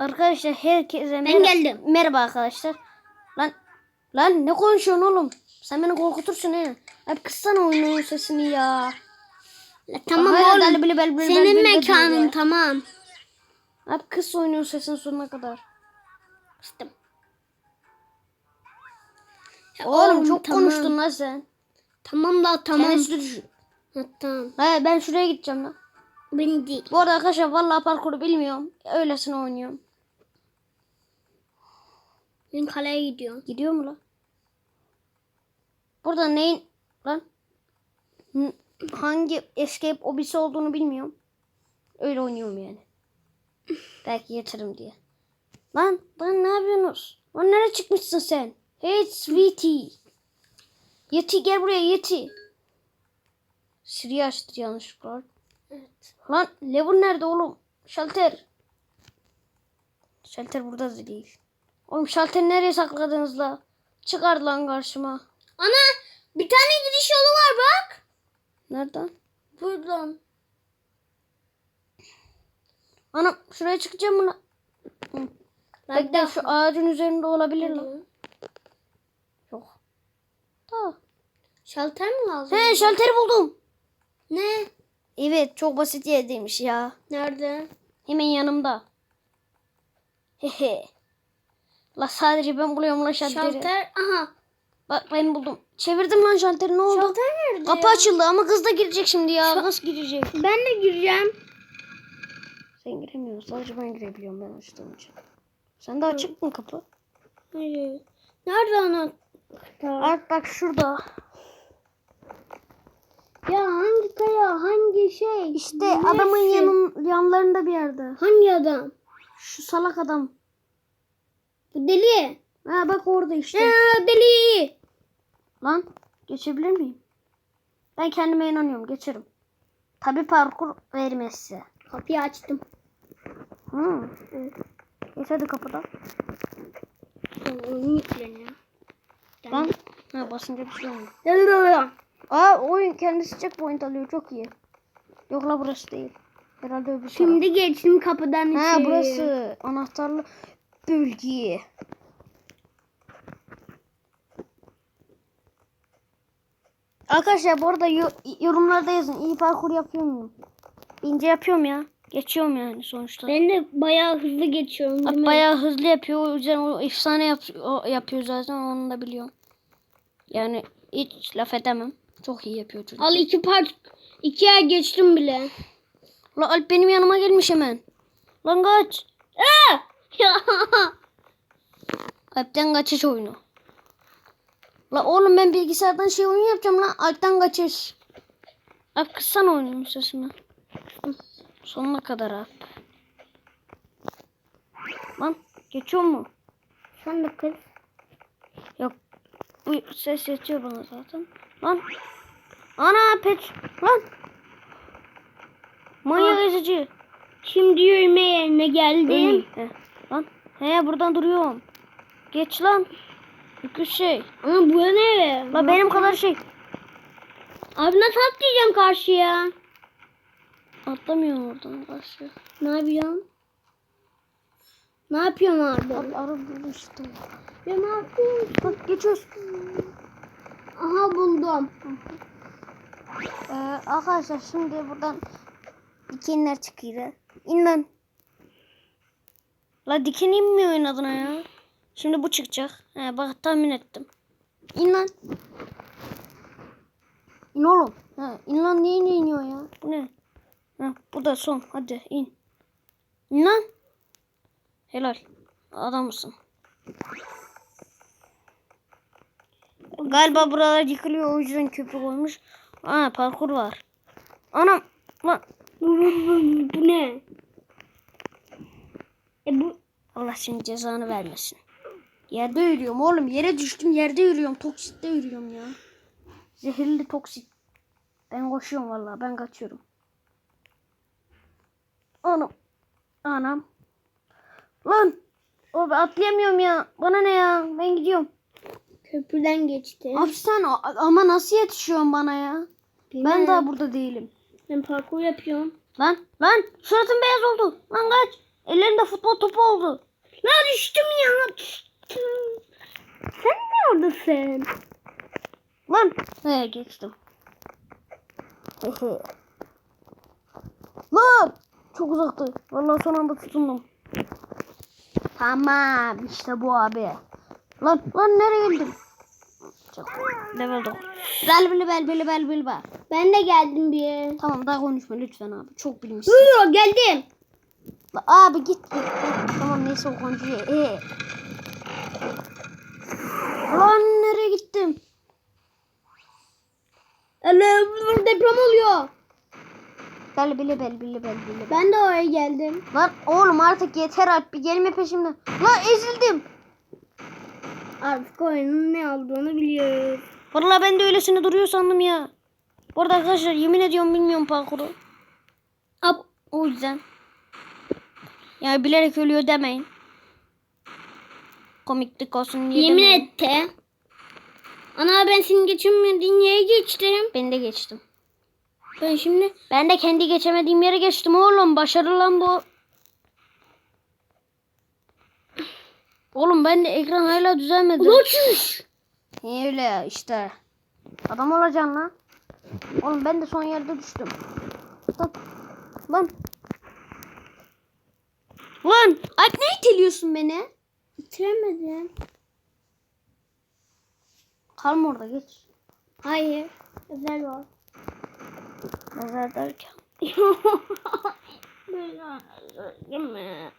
Arkadaşlar herkese Ben merhaba. geldim. Merhaba arkadaşlar. Lan lan ne konuşuyorsun oğlum? Sen beni korkutursun he. Hep kıssana oyunun sesini ya. Ya tamam Hala oğlum. deli bili bel bili bel Senin bili bel mekanın ya. tamam. Hep kıs oyunun sesini sonuna kadar. Kıstım. Oğlum, çok tamam. konuştun lan sen. Tamam da tamam. Kendisi düşün. Ha, tamam. He ben şuraya gideceğim lan. Beni değil. Bu arada arkadaşlar vallahi parkuru bilmiyorum. Öylesine oynuyorum. Ben kaleye gidiyorum. Gidiyor mu lan? Burada neyin lan? Hangi escape obisi olduğunu bilmiyorum. Öyle oynuyorum yani. Belki yatırım diye. Lan lan ne yapıyorsunuz? Lan nereye çıkmışsın sen? Hey sweetie. Yeti gel buraya Yeti. Siri açtı yanlışlıkla. Evet. Lan lever nerede oğlum? Şalter. Şalter burada da değil. Oğlum şalteri nereye sakladınız la? Çıkar lan karşıma. Ana bir tane gidiş yolu var bak. Nereden? Buradan. Anam şuraya çıkacağım mı. Bekle şu ağacın üzerinde olabilir lan. Yok. Da. Şalter mi lazım? He şalteri buldum. Ne? Evet çok basit yerdeymiş ya. Nerede? Hemen yanımda. Hehe. La sadece ben buluyorum la şalteri. Şalter. Aha. Bak ben buldum. Çevirdim lan şalteri ne oldu? Şalter nerede Kapı ya? açıldı ama kız da girecek şimdi ya. Nasıl girecek? Ben de gireceğim. Sen giremiyorsun. Sadece ben girebiliyorum ben açtığım için. Sen de açık mı kapı? Hayır. Nerede anahtar? Bak bak şurada. Ya hangi kaya? Hangi şey? İşte Neresi? adamın yanın, yanlarında bir yerde. Hangi adam? Şu salak adam. Bu deli. Ha bak orada işte. Ya deli. Lan geçebilir miyim? Ben kendime inanıyorum geçerim. Tabi parkur vermezse. Kapıyı açtım. Hı. Geç hadi kapıda. Oyun yükleniyor. Lan. Ha basınca bir şey oldu. Deli dolu. Aa oyun kendisi checkpoint alıyor çok iyi. Yok la burası değil. Herhalde öbür taraf. Şimdi geçtim kapıdan Ha içeri. burası anahtarlı bölge. Arkadaşlar bu arada yo- yorumlarda yazın. İyi parkur yapıyor muyum? İnce yapıyorum ya. Geçiyorum yani sonuçta. Ben de bayağı hızlı geçiyorum. Değil mi? bayağı hızlı yapıyor. O yüzden o efsane yap o yapıyor zaten. Onu da biliyorum. Yani hiç laf edemem. Çok iyi yapıyor çocuk. Al iki part. iki yer geçtim bile. La Alp benim yanıma gelmiş hemen. Lan kaç. Aa! Ya. Alp'ten kaçış oyunu. La oğlum ben bilgisayardan şey oyun yapacağım lan. Alp'ten kaçış. Alp kıssana oyunun sesini. Sonuna kadar Alp. Lan geçiyor mu? Sen de kız. Yok. Bu ses yetiyor bana zaten. Lan. Ana pet. Lan. Manyak Ah. ezici. Şimdi yürüme yerine geldim. Lan. He buradan duruyorum. Geç lan. Yükü şey. Ama bu ne? La benim kadar şey. Abi nasıl atlayacağım karşıya? Atlamıyorum oradan karşı. Ne yapıyorsun? Ne yapıyorsun abi? Bak ara işte. Ya ne yapıyorsun? Bak geçiyoruz. Aha buldum. Ee, arkadaşlar şimdi buradan dikenler çıkıyor. İn lan. La diken inmiyor oyun adına ya. Şimdi bu çıkacak. He bak tahmin ettim. İn lan. İn oğlum. Ha, in lan niye niye iniyor ya? Bu ne? Ha, bu da son. Hadi in. İn lan. Helal. Adamsın. Galiba buralar yıkılıyor o yüzden köprü koymuş. Aa parkur var. Anam. Lan. Bu ne? E bu Allah senin cezanı vermesin. Yerde yürüyorum oğlum. Yere düştüm yerde yürüyorum. Toksitte yürüyorum ya. Zehirli toksit. Ben koşuyorum vallahi. Ben kaçıyorum. Anam. Anam. Lan. O ben atlayamıyorum ya. Bana ne ya? Ben gidiyorum. köprüden geçti. Abi sen ama nasıl yetişiyorsun bana ya? Ben Bilmem. daha burada değilim. Ben parkur yapıyorum. Lan lan suratın beyaz oldu. Lan kaç. Ellerinde futbol topu oldu. La düştüm ya. Düştüm. Sen ne oradasın? Lan. He geçtim. Lan. Çok uzaktı. Vallahi son anda tutundum. Tamam işte bu abi. Lan lan nereye geldin? Çok level 9. Bel bel bel bel bel bel bel. Ben de geldim bir. Tamam daha konuşma lütfen abi. Çok bilmişsin. Dur geldim. La, abi git. Tamam neyse o konuşuyor. Ee. Lan nereye gittim? Allah deprem oluyor. Bel bel bel bel bel bel. Ben de oraya geldim. Lan oğlum artık yeter artık bir gelme peşimden. Lan ezildim. Artık oyunun ne olduğunu biliyoruz. Vallahi ben de öylesine duruyor sandım ya. Bu arada arkadaşlar yemin ediyorum bilmiyorum parkuru. Ab o yüzden. Yani bilerek ölüyor demeyin. Komiklik olsun diye Yemin demeyin. etti. Ana ben senin geçemediğin yere geçtim. Ben de geçtim. Ben şimdi Ben de kendi geçemediğim yere geçtim oğlum. Başarılı lan bu. Oğlum ben de ekran hala düzelmedi. Niye öyle ya işte. Adam olacaksın lan. Oğlum ben de son yerde düştüm. Lan. Lan. Lan. Alp ne iteliyorsun beni? Bitiremedim. Kalma orada geç. Hayır. Özel var. Nazar derken. Değil mi?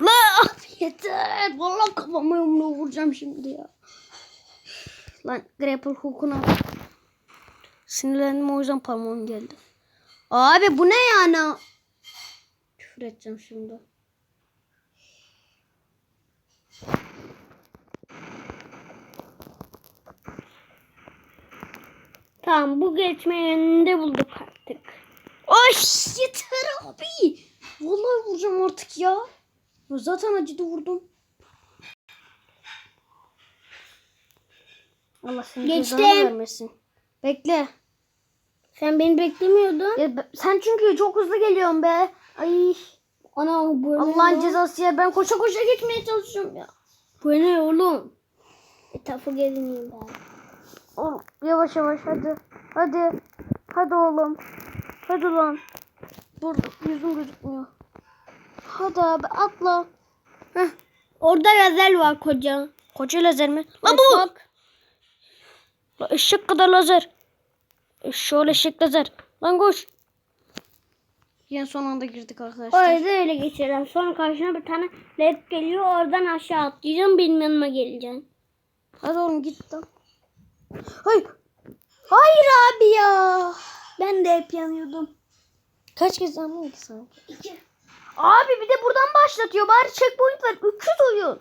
La abi yeter. Vallahi kafama yumruğu vuracağım şimdi ya. Lan grapple hook'una. Sinirlendim o yüzden parmağım geldi. Abi bu ne yani? Küfür edeceğim şimdi. Tamam bu geçme yönünde bulduk artık. Ay yeter abi. Vallahi vuracağım artık ya. Zaten acıdı vurdum. Allah seni Geçtim. cezanı vermesin. Bekle. Sen beni beklemiyordun. Ya sen çünkü çok hızlı geliyorsun be. Ay Ana bu? Allah'ın cezası ya. Ben koşa koşa geçmeye çalışıyorum ya. Bu ne oğlum? Etrafı gezineyim ben. Oğlum yavaş yavaş hadi. Hadi. Hadi oğlum. Hadi lan. Dur yüzüm gözükmüyor. Hadi abi atla. Heh. Orada lazer var koca. Koca lazer mi? La bu. Bak. La eşek kadar lazer. Eşşoğlu eşek lazer. Lan koş. Yine son anda girdik arkadaşlar. Orada öyle geçelim. Sonra karşına bir tane led geliyor. Oradan aşağı atlayacağım. Benim yanıma geleceksin. Hadi oğlum git lan. Hayır. Hayır abi ya. Ben de hep yanıyordum. Kaç kez ki sanki? İki. Abi bir de buradan başlatıyor. Bari checkpoint ver. 300 oyun.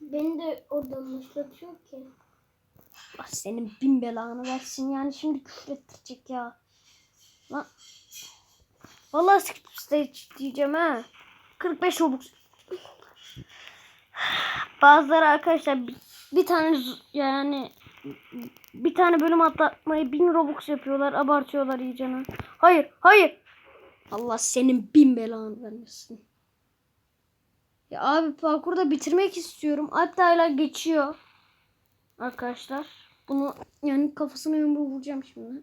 Beni de oradan başlatıyor ki. Ah senin bin belanı versin yani şimdi küfür ettirecek ya. Lan. Vallahi skip stage diyeceğim ha. 45 Robux. Bazıları arkadaşlar bir, bir tane yani bir tane bölüm atlatmayı 1000 Robux yapıyorlar. Abartıyorlar iyicene. Hayır, hayır. Allah senin bin belanı vermesin. Ya abi parkurda bitirmek istiyorum. Hatta hala geçiyor. Arkadaşlar. Bunu yani kafasına yumruğu vuracağım şimdi.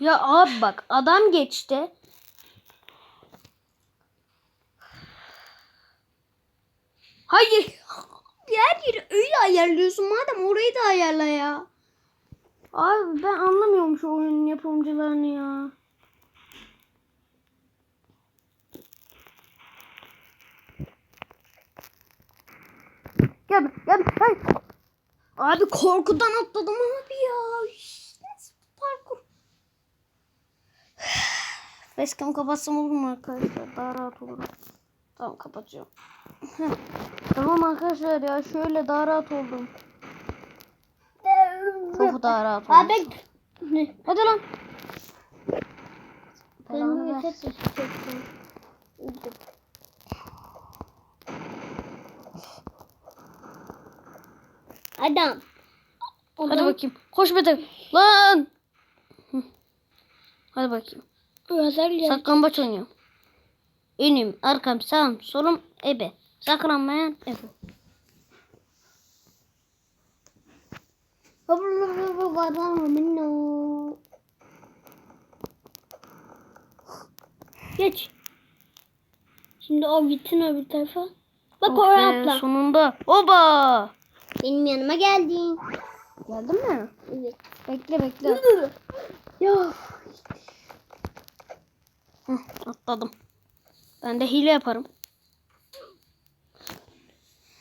Ya abi bak adam geçti. Hayır. Her yeri öyle ayarlıyorsun. Madem orayı da ayarla ya. Abi ben anlamıyorum şu oyunun yapımcılarını ya. Gel gel hey. Abi korkudan atladım abi ya. Üş, Nasıl parkur? Facecam kapatsam olur mu arkadaşlar? Daha rahat olur. Tamam kapatıyorum. Heh. tamam arkadaşlar ya şöyle daha rahat oldum. Çok daha rahat oldum. Abi? Hadi lan. Benim ses düşeceksin. Adam. Hadi bakayım. Koş Bedir. Lan. Hadi bakayım. Özel ya. Saklambaç oynuyorum. Önüm, arkam, sağım, solum, ebe. Saklanmayan ebe. Geç. Şimdi o gitsin öbür tarafa. Bak Oh oraya atla. Sonunda. Oba! Benim yanıma geldin. Geldin mi? Evet. Bekle bekle. Ya. Hı, atladım. Ben de hile yaparım.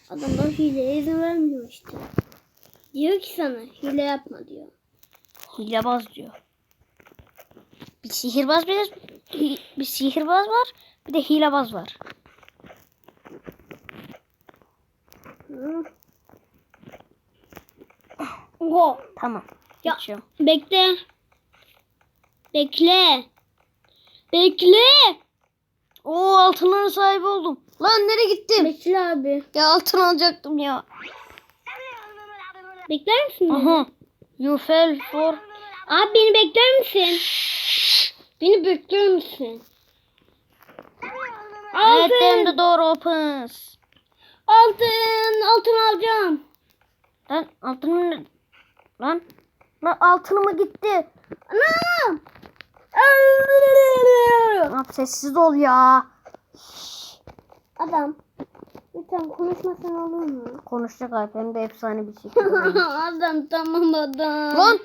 Adamlar hileye izin vermiyor işte. Diyor ki sana hile yapma diyor. Hilebaz diyor. Bir sihirbaz bir de bir sihirbaz var. Bir de hilebaz var. Hı. Oha. Tamam. Ya. Geçiyorum. Bekle. Bekle. Bekle. Oo altınların sahibi oldum. Lan nereye gittim? Bekle abi. Ya altın alacaktım ya. Bekler misin? beni? Aha. You fell for Abi beni bekler misin? Beni bekler misin? Altın. the door opens. Altın. Altın alacağım. Lan altınım ne? Lan. Lan altınıma gitti. Anam. Lan sessiz ol ya. Adam. Lütfen konuşmasan olur mu? Konuşacak Alp hem de efsane bir şekilde. adam tamam adam. Lan.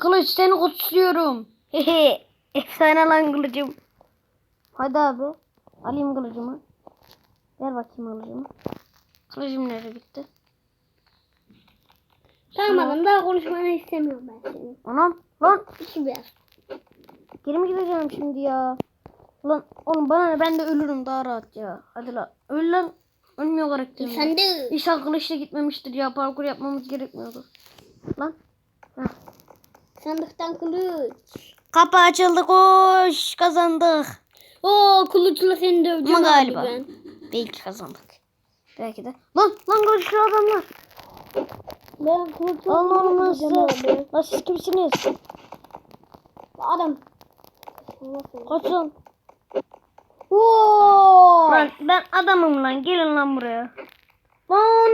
Kılıç seni kutsuyorum. Hehe. Efsane lan kılıcım. Hadi abi. Alayım kılıcımı. Ver bakayım kılıcımı. Kılıcım nereye gitti? Tamam adam daha konuşmanı istemiyorum ben senin. Anam. Lan. İki biraz. Geri mi gideceğim şimdi ya? Lan oğlum bana ne ben de ölürüm daha rahat ya. Hadi lan. Öl lan. Ölmüyor karakterim. Sen de İnşallah kılıçla gitmemiştir ya. Parkur yapmamız gerekmiyordu. Lan. Heh. sandıktan kılıç. Kapı açıldı koş. Kazandık. Oo kılıçla seni döveceğim Ama galiba. ben. Belki kazandık. Belki de. Lan lan kılıçlı adamlar. Ben döveceğim size. abi. Lan siz kimsiniz? Adam. Kaçın. Oo. Lan ben adamım lan. Gelin lan buraya. Lan.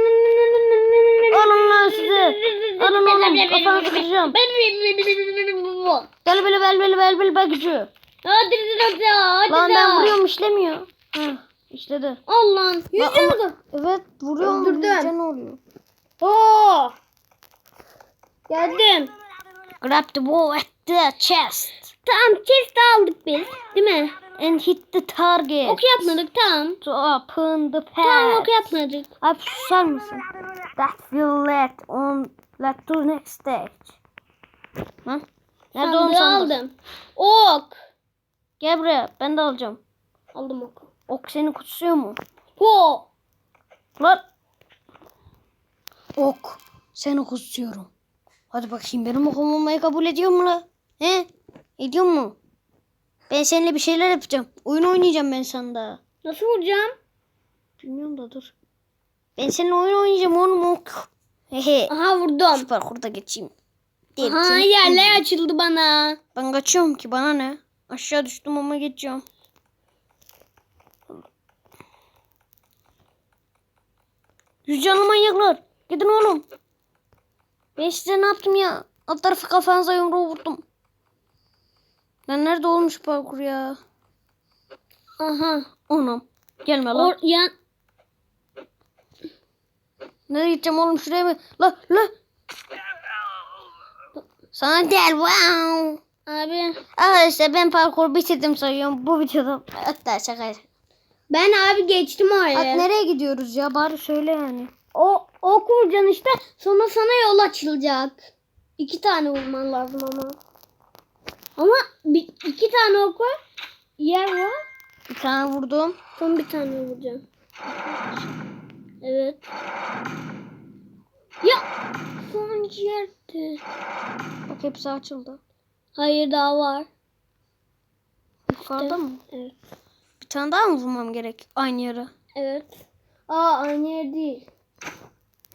Alın lan size. Alın oğlum. Kafanı kıracağım. Gel böyle bel bel bel bel bel gücü. Hadi hadi hadi. Lan ben vuruyorum işlemiyor. Hı, işledi. Allah'ın. Lan Yüzü ama- vurdu. Evet vuruyorum. Öldürdün. Ne oluyor? Oo. Geldim. Grab the ball at the chest. Tamam chest aldık biz. Değil mi? And hit the target. Ok yapmadık tamam. To open the path. Tamam ok yapmadık. Abi susar mısın? That will let on let to next stage. Lan. Nerede sandık? aldım. Ok. Gel buraya ben de alacağım. Aldım oku. Ok seni kutsuyor mu? Ho. Lan. Ok seni kutsuyorum. Hadi bakayım benim okum olmayı kabul ediyor mu la? He? Ediyor mu? Ben seninle bir şeyler yapacağım. Oyun oynayacağım ben sanda. Nasıl vuracağım? Bilmiyorum da dur. Ben seninle oyun oynayacağım oğlum ok. Hehe. Aha vurdum. Şu parkurda geçeyim. Aha Geçeyim. yerler açıldı bana. Ben kaçıyorum ki bana ne? Aşağı düştüm ama geçiyorum. Yüz canlı manyaklar. Gidin oğlum. Ben size ne yaptım ya? Alt tarafı kafanıza yumruğu vurdum. Lan nerede olmuş parkur ya? Aha. Anam. Gelme lan. Or yan Nereye gideceğim oğlum şuraya mı? La la. Sana gel wow. abi. Arkadaşlar ben parkur bitirdim sayıyorum. Bu videoda hatta şaka. Ben abi geçtim At, oraya. nereye gidiyoruz ya? Bari söyle yani. O ok vuracaksın işte. Sonra sana yol açılacak. İki tane vurman lazım ama. Ama bir, iki tane ok var. Yer var. Bir tane vurdum. Son bir tane vuracağım. Evet. Ya sonuncu yerde. Bak hepsi açıldı. Hayır daha var. Yukarıda mı? Evet. Bir tane daha mı vurmam gerek? Aynı yere. Evet. Aa aynı yer değil.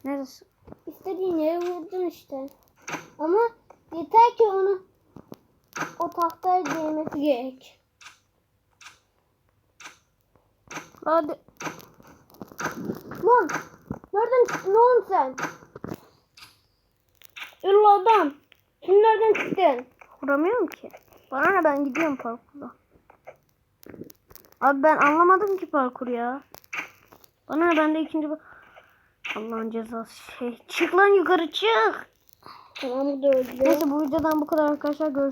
Neresi? İstediğin yere vurdun işte. Ama yeter ki onu o tahtaya değmesi gerek. Hadi. Lan nereden çıktın oğlum sen? Ürlü adam. Sen nereden çıktın? Vuramıyorum ki. Bana ne ben gidiyorum parkurda. Abi ben anlamadım ki parkur ya. Bana ne ben de ikinci... Allah'ın cezası şey. Çık lan yukarı çık. Tamam da öldü. Neyse bu videodan bu kadar arkadaşlar. Görüşürüz.